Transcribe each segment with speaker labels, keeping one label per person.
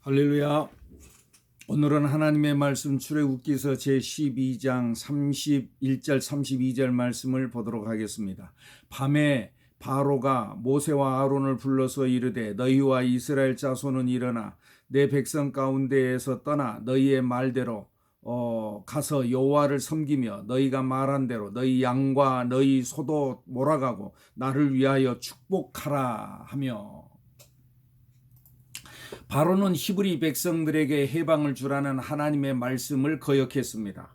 Speaker 1: 할렐루야. 오늘은 하나님의 말씀 출애굽기서 제 12장 31절 32절 말씀을 보도록 하겠습니다. 밤에 바로가 모세와 아론을 불러서 이르되 너희와 이스라엘 자손은 일어나 내 백성 가운데에서 떠나 너희의 말대로 어, 가서 여호와를 섬기며 너희가 말한 대로 너희 양과 너희 소도 몰아가고 나를 위하여 축복하라 하며 바로는 히브리 백성들에게 해방을 주라는 하나님의 말씀을 거역했습니다.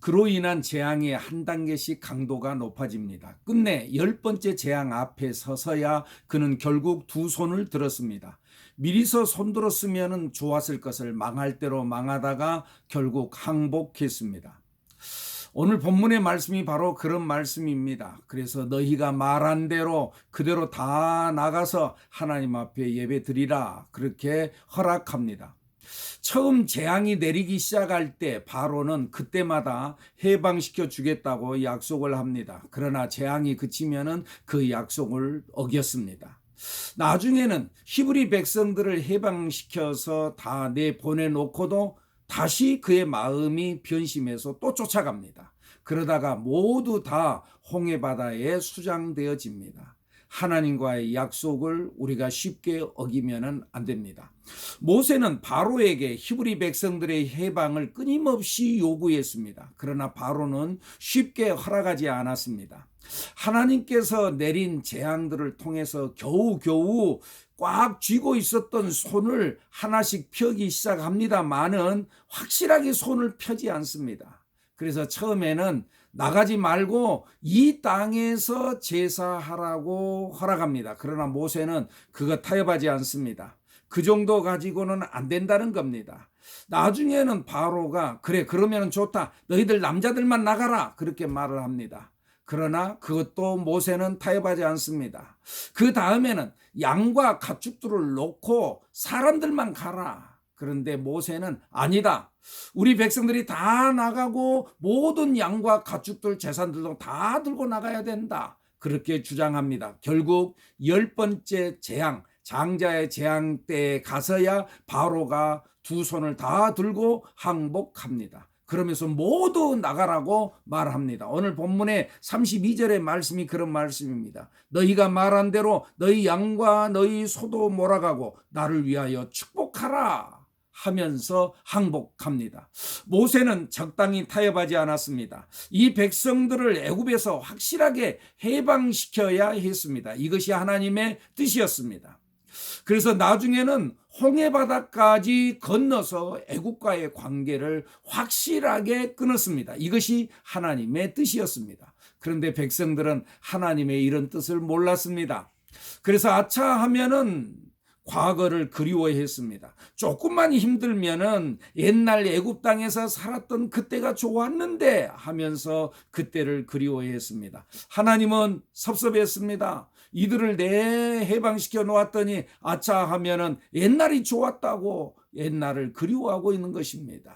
Speaker 1: 그로 인한 재앙이 한 단계씩 강도가 높아집니다. 끝내 열 번째 재앙 앞에 서서야 그는 결국 두 손을 들었습니다. 미리서 손들었으면 좋았을 것을 망할 대로 망하다가 결국 항복했습니다. 오늘 본문의 말씀이 바로 그런 말씀입니다. 그래서 너희가 말한 대로 그대로 다 나가서 하나님 앞에 예배 드리라. 그렇게 허락합니다. 처음 재앙이 내리기 시작할 때 바로는 그때마다 해방시켜 주겠다고 약속을 합니다. 그러나 재앙이 그치면은 그 약속을 어겼습니다. 나중에는 히브리 백성들을 해방시켜서 다 내보내놓고도 다시 그의 마음이 변심해서 또 쫓아갑니다. 그러다가 모두 다 홍해 바다에 수장되어집니다. 하나님과의 약속을 우리가 쉽게 어기면은 안 됩니다. 모세는 바로에게 히브리 백성들의 해방을 끊임없이 요구했습니다. 그러나 바로는 쉽게 허락하지 않았습니다. 하나님께서 내린 재앙들을 통해서 겨우겨우 꽉 쥐고 있었던 손을 하나씩 펴기 시작합니다만은 확실하게 손을 펴지 않습니다. 그래서 처음에는 나가지 말고 이 땅에서 제사하라고 허락합니다. 그러나 모세는 그거 타협하지 않습니다. 그 정도 가지고는 안 된다는 겁니다. 나중에는 바로가 그래 그러면 좋다. 너희들 남자들만 나가라. 그렇게 말을 합니다. 그러나 그것도 모세는 타협하지 않습니다. 그 다음에는 양과 가축들을 놓고 사람들만 가라. 그런데 모세는 아니다. 우리 백성들이 다 나가고 모든 양과 가축들 재산들도 다 들고 나가야 된다. 그렇게 주장합니다. 결국 열 번째 재앙, 장자의 재앙 때에 가서야 바로가 두 손을 다 들고 항복합니다. 그러면서 모두 나가라고 말합니다. 오늘 본문의 32절의 말씀이 그런 말씀입니다. 너희가 말한 대로 너희 양과 너희 소도 몰아가고 나를 위하여 축복하라. 하면서 항복합니다. 모세는 적당히 타협하지 않았습니다. 이 백성들을 애굽에서 확실하게 해방시켜야 했습니다. 이것이 하나님의 뜻이었습니다. 그래서 나중에는 홍해 바다까지 건너서 애국과의 관계를 확실하게 끊었습니다. 이것이 하나님의 뜻이었습니다. 그런데 백성들은 하나님의 이런 뜻을 몰랐습니다. 그래서 아차 하면은 과거를 그리워했습니다. 조금만 힘들면은 옛날 애굽 땅에서 살았던 그때가 좋았는데 하면서 그때를 그리워했습니다. 하나님은 섭섭했습니다. 이들을 내 해방시켜 놓았더니 아차 하면은 옛날이 좋았다고 옛날을 그리워하고 있는 것입니다.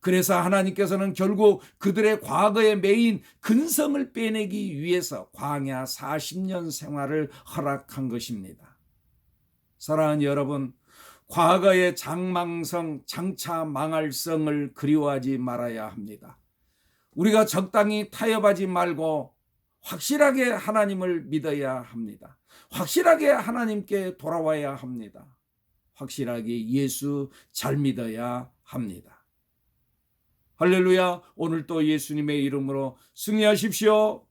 Speaker 1: 그래서 하나님께서는 결국 그들의 과거에 매인 근성을 빼내기 위해서 광야 40년 생활을 허락한 것입니다. 사랑하는 여러분, 과거의 장망성, 장차 망할성을 그리워하지 말아야 합니다. 우리가 적당히 타협하지 말고 확실하게 하나님을 믿어야 합니다. 확실하게 하나님께 돌아와야 합니다. 확실하게 예수 잘 믿어야 합니다. 할렐루야. 오늘 또 예수님의 이름으로 승리하십시오.